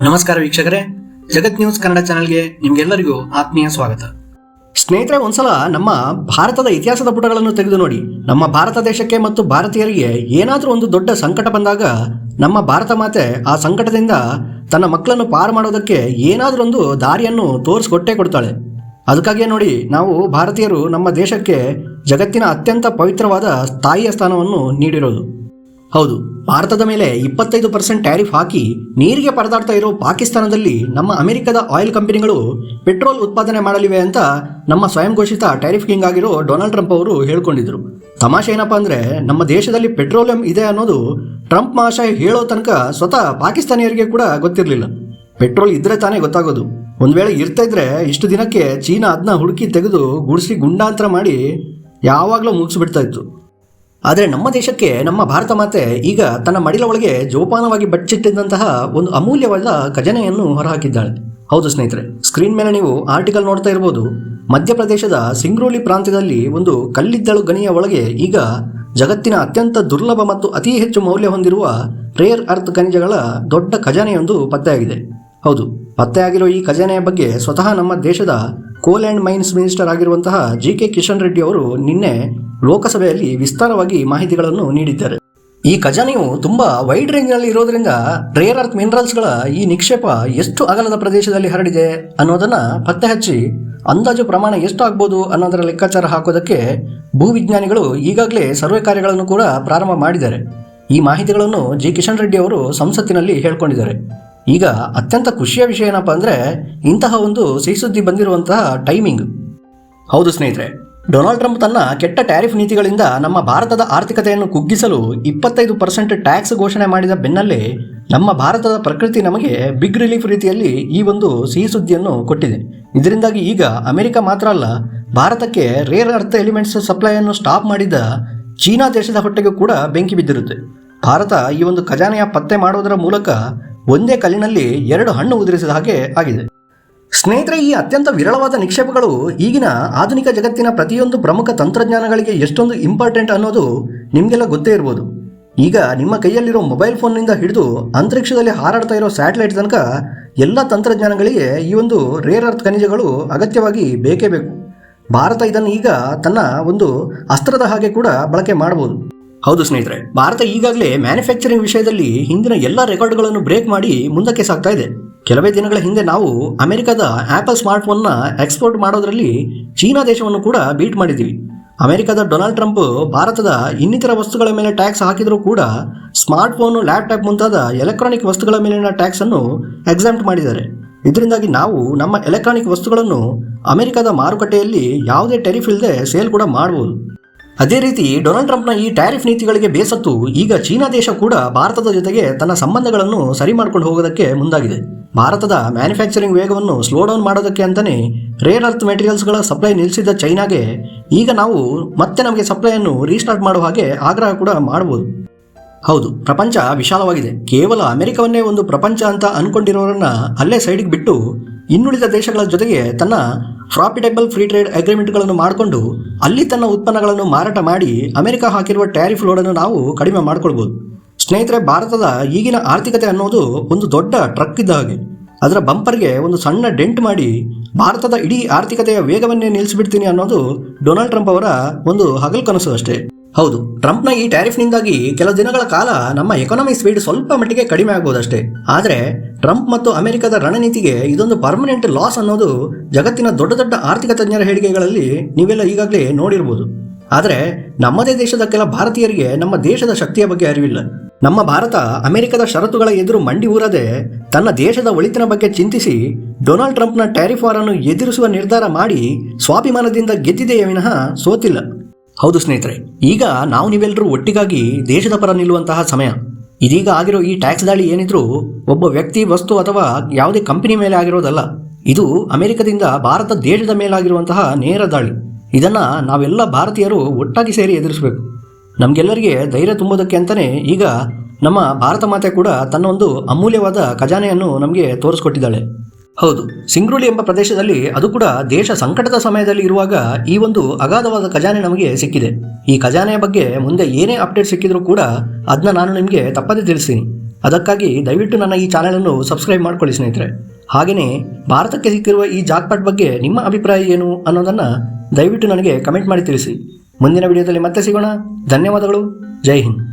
ನಮಸ್ಕಾರ ವೀಕ್ಷಕರೇ. ಜಗತ್ ನ್ಯೂಸ್ ಕನ್ನಡ ಚಾನೆಲ್ಗೆ ನಿಮ್ಗೆಲ್ಲರಿಗೂ ಆತ್ಮೀಯ ಸ್ವಾಗತ. ಸ್ನೇಹಿತರೆ, ಒಂದ್ಸಲ ನಮ್ಮ ಭಾರತದ ಇತಿಹಾಸದ ಪುಟಗಳನ್ನು ತೆಗೆದು ನೋಡಿ. ನಮ್ಮ ಭಾರತ ದೇಶಕ್ಕೆ ಮತ್ತು ಭಾರತೀಯರಿಗೆ ಏನಾದರೂ ಒಂದು ದೊಡ್ಡ ಸಂಕಟ ಬಂದಾಗ ನಮ್ಮ ಭಾರತ ಮಾತೆ ಆ ಸಂಕಟದಿಂದ ತನ್ನ ಮಕ್ಕಳನ್ನು ಪಾರು ಮಾಡೋದಕ್ಕೆ ಏನಾದರೂ ಒಂದು ದಾರಿಯನ್ನು ತೋರಿಸ್ಕೊಟ್ಟೇ ಕೊಡ್ತಾಳೆ. ಅದಕ್ಕಾಗಿಯೇ ನೋಡಿ, ನಾವು ಭಾರತೀಯರು ನಮ್ಮ ದೇಶಕ್ಕೆ ಜಗತ್ತಿನ ಅತ್ಯಂತ ಪವಿತ್ರವಾದ ಸ್ಥಾಯಿಯ ಸ್ಥಾನವನ್ನು ನೀಡಿರೋದು. ಹೌದು ಭಾರತದ ಮೇಲೆ ಇಪ್ಪತ್ತೈದು ಪರ್ಸೆಂಟ್ ಟ್ಯಾರಿಫ್ ಹಾಕಿ ನೀರಿಗೆ ಪರದಾಡ್ತಾ ಇರೋ ಪಾಕಿಸ್ತಾನದಲ್ಲಿ ನಮ್ಮ ಅಮೆರಿಕದ ಆಯಿಲ್ ಕಂಪನಿಗಳು ಪೆಟ್ರೋಲ್ ಉತ್ಪಾದನೆ ಮಾಡಲಿವೆ ಅಂತ ನಮ್ಮ ಸ್ವಯಂ ಘೋಷಿತ ಟ್ಯಾರಿಫ್ ಕಿಂಗ್ ಆಗಿರೋ ಡೊನಾಲ್ಡ್ ಟ್ರಂಪ್ ಅವರು ಹೇಳ್ಕೊಂಡಿದ್ರು. ತಮಾಷೆ ಏನಪ್ಪಾ ಅಂದ್ರೆ ನಮ್ಮ ದೇಶದಲ್ಲಿ ಪೆಟ್ರೋಲಿಯಂ ಇದೆ ಅನ್ನೋದು ಟ್ರಂಪ್ ಮಹಾಶಯ ಹೇಳೋ ತನಕ ಸ್ವತಃ ಪಾಕಿಸ್ತಾನಿಯರಿಗೆ ಕೂಡ ಗೊತ್ತಿರಲಿಲ್ಲ. ಪೆಟ್ರೋಲ್ ಇದ್ರೆ ತಾನೇ ಗೊತ್ತಾಗೋದು. ಒಂದ್ ವೇಳೆ ಇರ್ತಾ ಇದ್ರೆ ಇಷ್ಟು ದಿನಕ್ಕೆ ಚೀನಾ ಅದನ್ನ ಹುಡುಕಿ ತೆಗೆದು ಗುಡಿಸಿ ಗುಂಡಾಂತರ ಮಾಡಿ ಯಾವಾಗಲೂ ಮುಗಿಸ್ಬಿಡ್ತಾ ಇತ್ತು. ಆದರೆ ನಮ್ಮ ದೇಶಕ್ಕೆ, ನಮ್ಮ ಭಾರತ ಮಾತೆ ಈಗ ತನ್ನ ಮಡಿಲ ಒಳಗೆ ಜೋಪಾನವಾಗಿ ಬಚ್ಚಿಟ್ಟಿದ್ದಂತಹ ಒಂದು ಅಮೂಲ್ಯವಾದ ಖಜನೆಯನ್ನು ಹೊರಹಾಕಿದ್ದಾಳೆ. ಹೌದು ಸ್ನೇಹಿತರೆ ಸ್ಕ್ರೀನ್ ಮೇಲೆ ನೀವು ಆರ್ಟಿಕಲ್ ನೋಡ್ತಾ ಇರ್ಬೋದು. ಮಧ್ಯಪ್ರದೇಶದ ಸಿಂಗ್ರೋಲಿ ಪ್ರಾಂತ್ಯದಲ್ಲಿ ಒಂದು ಕಲ್ಲಿದ್ದಳು ಗಣಿಯ ಒಳಗೆ ಈಗ ಜಗತ್ತಿನ ಅತ್ಯಂತ ದುರ್ಲಭ ಮತ್ತು ಅತಿ ಹೆಚ್ಚು ಮೌಲ್ಯ ಹೊಂದಿರುವ ರೇರ್ ಅರ್ತ್ ಖನಿಜಗಳ ದೊಡ್ಡ ಖಜಾನೆಯೊಂದು ಪತ್ತೆಯಾಗಿದೆ. ಹೌದು, ಪತ್ತೆಯಾಗಿರೋ ಈ ಖಜಾನೆಯ ಬಗ್ಗೆ ಸ್ವತಃ ನಮ್ಮ ದೇಶದ ಕೋಲ್ ಆ್ಯಂಡ್ ಮೈನ್ಸ್ ಮಿನಿಸ್ಟರ್ ಆಗಿರುವಂತಹ ಜಿ ಕೆ ಕಿಶನ್ ರೆಡ್ಡಿ ಅವರು ನಿನ್ನೆ ಲೋಕಸಭೆಯಲ್ಲಿ ವಿಸ್ತಾರವಾಗಿ ಮಾಹಿತಿಗಳನ್ನು ನೀಡಿದ್ದಾರೆ. ಈ ಖಜಾನೆಯು ತುಂಬಾ ವೈಡ್ ರೇಂಜ್ನಲ್ಲಿ ಇರೋದ್ರಿಂದ ರೇರ್ ಅರ್ತ್ ಮಿನರಲ್ಸ್ಗಳ ಈ ನಿಕ್ಷೇಪ ಎಷ್ಟು ಅಗಲದ ಪ್ರದೇಶದಲ್ಲಿ ಹರಡಿದೆ ಅನ್ನೋದನ್ನ ಪತ್ತೆ ಹಚ್ಚಿ ಅಂದಾಜು ಪ್ರಮಾಣ ಎಷ್ಟು ಆಗ್ಬೋದು ಅನ್ನೋದರ ಲೆಕ್ಕಾಚಾರ ಹಾಕೋದಕ್ಕೆ ಭೂವಿಜ್ಞಾನಿಗಳು ಈಗಾಗಲೇ ಸರ್ವೆ ಕಾರ್ಯಗಳನ್ನು ಕೂಡ ಪ್ರಾರಂಭ ಮಾಡಿದ್ದಾರೆ. ಈ ಮಾಹಿತಿಗಳನ್ನು ಜಿ ಕಿಶನ್ ರೆಡ್ಡಿ ಅವರು ಸಂಸತ್ತಿನಲ್ಲಿ ಹೇಳ್ಕೊಂಡಿದ್ದಾರೆ. ಈಗ ಅತ್ಯಂತ ಖುಷಿಯ ವಿಷಯ ಏನಪ್ಪ ಅಂದರೆ ಇಂತಹ ಒಂದು ಸಿಹಿಸುದ್ದಿ ಬಂದಿರುವಂತಹ ಟೈಮಿಂಗ್ ಹೌದು ಸ್ನೇಹಿತರೆ ಡೊನಾಲ್ಡ್ ಟ್ರಂಪ್ ತನ್ನ ಕೆಟ್ಟ ಟ್ಯಾರಿಫ್ ನೀತಿಗಳಿಂದ ನಮ್ಮ ಭಾರತದ ಆರ್ಥಿಕತೆಯನ್ನು ಕುಗ್ಗಿಸಲು ಇಪ್ಪತ್ತೈದು ಪರ್ಸೆಂಟ್ ಟ್ಯಾಕ್ಸ್ ಘೋಷಣೆ ಮಾಡಿದ ಬೆನ್ನಲ್ಲೇ ನಮ್ಮ ಭಾರತದ ಪ್ರಕೃತಿ ನಮಗೆ ಬಿಗ್ ರಿಲೀಫ್ ರೀತಿಯಲ್ಲಿ ಈ ಒಂದು ಸಿಹಿ ಸುದ್ದಿಯನ್ನು ಕೊಟ್ಟಿದೆ. ಇದರಿಂದಾಗಿ ಈಗ ಅಮೆರಿಕ ಮಾತ್ರ ಅಲ್ಲ, ಭಾರತಕ್ಕೆ ರೇರ್ ಅರ್ಥ ಎಲಿಮೆಂಟ್ಸ್ ಸಪ್ಲೈಯನ್ನು ಸ್ಟಾಪ್ ಮಾಡಿದ ಚೀನಾ ದೇಶದ ಹೊಟ್ಟೆಗೂ ಕೂಡ ಬೆಂಕಿ ಬಿದ್ದಿರುತ್ತೆ. ಭಾರತ ಈ ಒಂದು ಖಜಾನೆಯ ಪತ್ತೆ ಮಾಡೋದರ ಮೂಲಕ ಒಂದೇ ಕಲ್ಲಿನಲ್ಲಿ ಎರಡು ಹಣ್ಣು ಉದುರಿಸಿದ ಹಾಗೆ ಆಗಿದೆ. ಸ್ನೇಹಿತರೆ, ಈ ಅತ್ಯಂತ ವಿರಳವಾದ ನಿಕ್ಷೇಪಗಳು ಈಗಿನ ಆಧುನಿಕ ಜಗತ್ತಿನ ಪ್ರತಿಯೊಂದು ಪ್ರಮುಖ ತಂತ್ರಜ್ಞಾನಗಳಿಗೆ ಎಷ್ಟೊಂದು ಇಂಪಾರ್ಟೆಂಟ್ ಅನ್ನೋದು ನಿಮಗೆಲ್ಲ ಗೊತ್ತೇ ಇರ್ಬೋದು. ಈಗ ನಿಮ್ಮ ಕೈಯಲ್ಲಿರೋ ಮೊಬೈಲ್ ಫೋನ್ನಿಂದ ಹಿಡಿದು ಅಂತರಿಕ್ಷದಲ್ಲಿ ಹಾರಾಡ್ತಾ ಇರೋ ಸ್ಯಾಟಲೈಟ್ ತನಕ ಎಲ್ಲ ತಂತ್ರಜ್ಞಾನಗಳಿಗೆ ಈ ಒಂದು ರೇರ್ ಅರ್ಥ ಖನಿಜಗಳು ಅಗತ್ಯವಾಗಿ ಬೇಕೇ ಬೇಕು. ಭಾರತ ಇದನ್ನು ಈಗ ತನ್ನ ಒಂದು ಅಸ್ತ್ರದ ಹಾಗೆ ಕೂಡ ಬಳಕೆ ಮಾಡಬಹುದು ಹೌದು ಸ್ನೇಹಿತರೆ, ಭಾರತ ಈಗಾಗಲೇ ಮ್ಯಾನುಫ್ಯಾಕ್ಚರಿಂಗ್ ವಿಷಯದಲ್ಲಿ ಹಿಂದಿನ ಎಲ್ಲ ರೆಕಾರ್ಡ್ಗಳನ್ನು ಬ್ರೇಕ್ ಮಾಡಿ ಮುಂದಕ್ಕೆ ಸಾಗ್ತಾ ಇದೆ. ಕೆಲವೇ ದಿನಗಳ ಹಿಂದೆ ನಾವು ಅಮೆರಿಕದ ಆಪಲ್ ಸ್ಮಾರ್ಟ್ಫೋನ್ನ ಎಕ್ಸ್ಪೋರ್ಟ್ ಮಾಡೋದ್ರಲ್ಲಿ ಚೀನಾ ದೇಶವನ್ನು ಕೂಡ ಬೀಟ್ ಮಾಡಿದ್ದೀವಿ. ಅಮೆರಿಕದ ಡೊನಾಲ್ಡ್ ಟ್ರಂಪ್ ಭಾರತದ ಇನ್ನಿತರ ವಸ್ತುಗಳ ಮೇಲೆ ಟ್ಯಾಕ್ಸ್ ಹಾಕಿದರೂ ಕೂಡ ಸ್ಮಾರ್ಟ್ಫೋನು ಲ್ಯಾಪ್ಟಾಪ್ ಮುಂತಾದ ಎಲೆಕ್ಟ್ರಾನಿಕ್ ವಸ್ತುಗಳ ಮೇಲಿನ ಟ್ಯಾಕ್ಸ್ ಅನ್ನು ಎಕ್ಸಾಮ್ಟ್ ಮಾಡಿದ್ದಾರೆ. ಇದರಿಂದಾಗಿ ನಾವು ನಮ್ಮ ಎಲೆಕ್ಟ್ರಾನಿಕ್ ವಸ್ತುಗಳನ್ನು ಅಮೆರಿಕದ ಮಾರುಕಟ್ಟೆಯಲ್ಲಿ ಯಾವುದೇ ಟೆರಿಫ್ ಇಲ್ಲದೆ ಸೇಲ್ ಕೂಡ ಮಾಡಬಹುದು ಅದೇ ರೀತಿ ಡೊನಾಲ್ಡ್ ಟ್ರಂಪ್ನ ಈ ಟ್ಯಾರಿಫ್ ನೀತಿಗಳಿಗೆ ಬೇಸತ್ತು, ಈಗ ಚೀನಾ ದೇಶ ಕೂಡ ಭಾರತದ ಜೊತೆಗೆ ತನ್ನ ಸಂಬಂಧಗಳನ್ನು ಸರಿ ಮಾಡ್ಕೊಂಡು ಹೋಗೋದಕ್ಕೆ ಮುಂದಾಗಿದೆ. ಭಾರತದ ಮ್ಯಾನುಫ್ಯಾಕ್ಚರಿಂಗ್ ವೇಗವನ್ನು ಸ್ಲೋ ಡೌನ್ ಮಾಡೋದಕ್ಕೆ ಅಂತಲೇ ರೇರ್ ಅರ್ತ್ ಮೆಟೀರಿಯಲ್ಸ್ಗಳ ಸಪ್ಲೈ ನಿಲ್ಲಿಸಿದ್ದ ಚೈನಾಗೆ ಈಗ ನಾವು ಮತ್ತೆ ನಮಗೆ ಸಪ್ಲೈಯನ್ನು ರೀಸ್ಟಾರ್ಟ್ ಮಾಡುವ ಹಾಗೆ ಆಗ್ರಹ ಕೂಡ ಮಾಡಬಹುದು ಹೌದು, ಪ್ರಪಂಚ ವಿಶಾಲವಾಗಿದೆ. ಕೇವಲ ಅಮೆರಿಕವನ್ನೇ ಒಂದು ಪ್ರಪಂಚ ಅಂತ ಅನ್ಕೊಂಡಿರೋರನ್ನ ಅಲ್ಲೇ ಸೈಡಿಗೆ ಬಿಟ್ಟು ಇನ್ನುಳಿದ ದೇಶಗಳ ಜೊತೆಗೆ ತನ್ನ ಪ್ರಾಫಿಟೇಬಲ್ ಫ್ರೀ ಟ್ರೇಡ್ ಅಗ್ರಿಮೆಂಟ್ಗಳನ್ನು ಮಾಡಿಕೊಂಡು ಅಲ್ಲಿ ತನ್ನ ಉತ್ಪನ್ನಗಳನ್ನು ಮಾರಾಟ ಮಾಡಿ ಅಮೆರಿಕ ಹಾಕಿರುವ ಟ್ಯಾರಿಫ್ ಲೋಡನ್ನು ನಾವು ಕಡಿಮೆ ಮಾಡಿಕೊಳ್ಬೋದು. ಸ್ನೇಹಿತರೆ, ಭಾರತದ ಈಗಿನ ಆರ್ಥಿಕತೆ ಅನ್ನೋದು ಒಂದು ದೊಡ್ಡ ಟ್ರಕ್ ಇದ್ದ ಹಾಗೆ. ಅದರ ಬಂಪರ್ಗೆ ಒಂದು ಸಣ್ಣ ಡೆಂಟ್ ಮಾಡಿ ಭಾರತದ ಇಡೀ ಆರ್ಥಿಕತೆಯ ವೇಗವನ್ನೇ ನಿಲ್ಲಿಸಿಬಿಡ್ತೀನಿ ಅನ್ನೋದು ಡೊನಾಲ್ಡ್ ಟ್ರಂಪ್ ಅವರ ಒಂದು ಹಗಲು ಕನಸು ಅಷ್ಟೇ. ಹೌದು, ಟ್ರಂಪ್ನ ಈ ಟ್ಯಾರಿಫ್ನಿಂದಾಗಿ ಕೆಲ ದಿನಗಳ ಕಾಲ ನಮ್ಮ ಎಕಾನಮಿ ಸ್ಪೀಡ್ ಸ್ವಲ್ಪ ಮಟ್ಟಿಗೆ ಕಡಿಮೆ ಆಗ್ಬೋದಷ್ಟೇ ಆದರೆ, ಟ್ರಂಪ್ ಮತ್ತು ಅಮೆರಿಕದ ರಣನೀತಿಗೆ ಇದೊಂದು ಪರ್ಮನೆಂಟ್ ಲಾಸ್ ಅನ್ನೋದು ಜಗತ್ತಿನ ದೊಡ್ಡ ದೊಡ್ಡ ಆರ್ಥಿಕ ತಜ್ಞರ ಹೇಳಿಕೆಗಳಲ್ಲಿ ನೀವೆಲ್ಲ ಈಗಾಗಲೇ ನೋಡಿರ್ಬೋದು. ಆದರೆ, ನಮ್ಮದೇ ದೇಶದ ಕೆಲ ಭಾರತೀಯರಿಗೆ ನಮ್ಮ ದೇಶದ ಶಕ್ತಿಯ ಬಗ್ಗೆ ಅರಿವಿಲ್ಲ. ನಮ್ಮ ಭಾರತ ಅಮೆರಿಕದ ಷರತ್ತುಗಳ ಎದುರು ಮಂಡಿ ಊರದೆ ತನ್ನ ದೇಶದ ಒಳಿತಿನ ಬಗ್ಗೆ ಚಿಂತಿಸಿ ಡೊನಾಲ್ಡ್ ಟ್ರಂಪ್ನ ಟ್ಯಾರಿಫ್ ವಾರನ್ನು ಎದುರಿಸುವ ನಿರ್ಧಾರ ಮಾಡಿ ಸ್ವಾಭಿಮಾನದಿಂದ ಗೆದ್ದಿದೆಯೇ ವಿನಃ ಸೋತಿಲ್ಲ. ಹೌದು ಸ್ನೇಹಿತರೆ, ಈಗ ನಾವು ನೀವೆಲ್ಲರೂ ಒಟ್ಟಿಗಾಗಿ ದೇಶದ ಪರ ನಿಲ್ಲುವಂತಹ ಸಮಯ. ಇದೀಗ ಆಗಿರೋ ಈ ಟ್ಯಾಕ್ಸ್ ದಾಳಿ ಏನಿದ್ರೂ ಒಬ್ಬ ವ್ಯಕ್ತಿ, ವಸ್ತು ಅಥವಾ ಯಾವುದೇ ಕಂಪನಿ ಮೇಲೆ ಆಗಿರೋದಲ್ಲ. ಇದು ಅಮೆರಿಕದಿಂದ ಭಾರತ ದೇಶದ ಮೇಲಾಗಿರುವಂತಹ ನೇರ ದಾಳಿ. ಇದನ್ನ ನಾವೆಲ್ಲ ಭಾರತೀಯರು ಒಟ್ಟಾಗಿ ಸೇರಿ ಎದುರಿಸಬೇಕು. ನಮಗೆಲ್ಲರಿಗೆ ಧೈರ್ಯ ತುಂಬೋದಕ್ಕೆ ಅಂತಲೇ ಈಗ ನಮ್ಮ ಭಾರತ ಮಾತೆ ಕೂಡ ತನ್ನ ಒಂದು ಅಮೂಲ್ಯವಾದ ಖಜಾನೆಯನ್ನು ನಮಗೆ ತೋರಿಸ್ಕೊಟ್ಟಿದ್ದಾಳೆ. ಹೌದು. ಸಿಂಗ್ರುಳಿ ಎಂಬ ಪ್ರದೇಶದಲ್ಲಿ ಅದು ಕೂಡ ದೇಶ ಸಂಕಟದ ಸಮಯದಲ್ಲಿ ಇರುವಾಗ ಈ ಒಂದು ಅಗಾಧವಾದ ಖಜಾನೆ ನಮಗೆ ಸಿಕ್ಕಿದೆ. ಈ ಖಜಾನೆಯ ಬಗ್ಗೆ ಮುಂದೆ ಏನೇ ಅಪ್ಡೇಟ್ ಸಿಕ್ಕಿದ್ರೂ ಕೂಡ ಅದನ್ನ ನಾನು ನಿಮಗೆ ತಪ್ಪದೇ ತಿಳಿಸ್ತೀನಿ. ಅದಕ್ಕಾಗಿ ದಯವಿಟ್ಟು ನನ್ನ ಈ ಚಾನೆಲನ್ನು ಸಬ್ಸ್ಕ್ರೈಬ್ ಮಾಡ್ಕೊಳ್ಳಿ ಸ್ನೇಹಿತರೆ. ಹಾಗೆಯೇ ಭಾರತಕ್ಕೆ ಸಿಕ್ಕಿರುವ ಈ ಜಾಕ್ಪಾಟ್ ಬಗ್ಗೆ ನಿಮ್ಮ ಅಭಿಪ್ರಾಯ ಏನು ಅನ್ನೋದನ್ನು ದಯವಿಟ್ಟು ನನಗೆ ಕಮೆಂಟ್ ಮಾಡಿ ತಿಳಿಸಿ. ಮುಂದಿನ ವಿಡಿಯೋದಲ್ಲಿ ಮತ್ತೆ ಸಿಗೋಣ. ಧನ್ಯವಾದಗಳು. ಜೈ ಹಿಂದ್.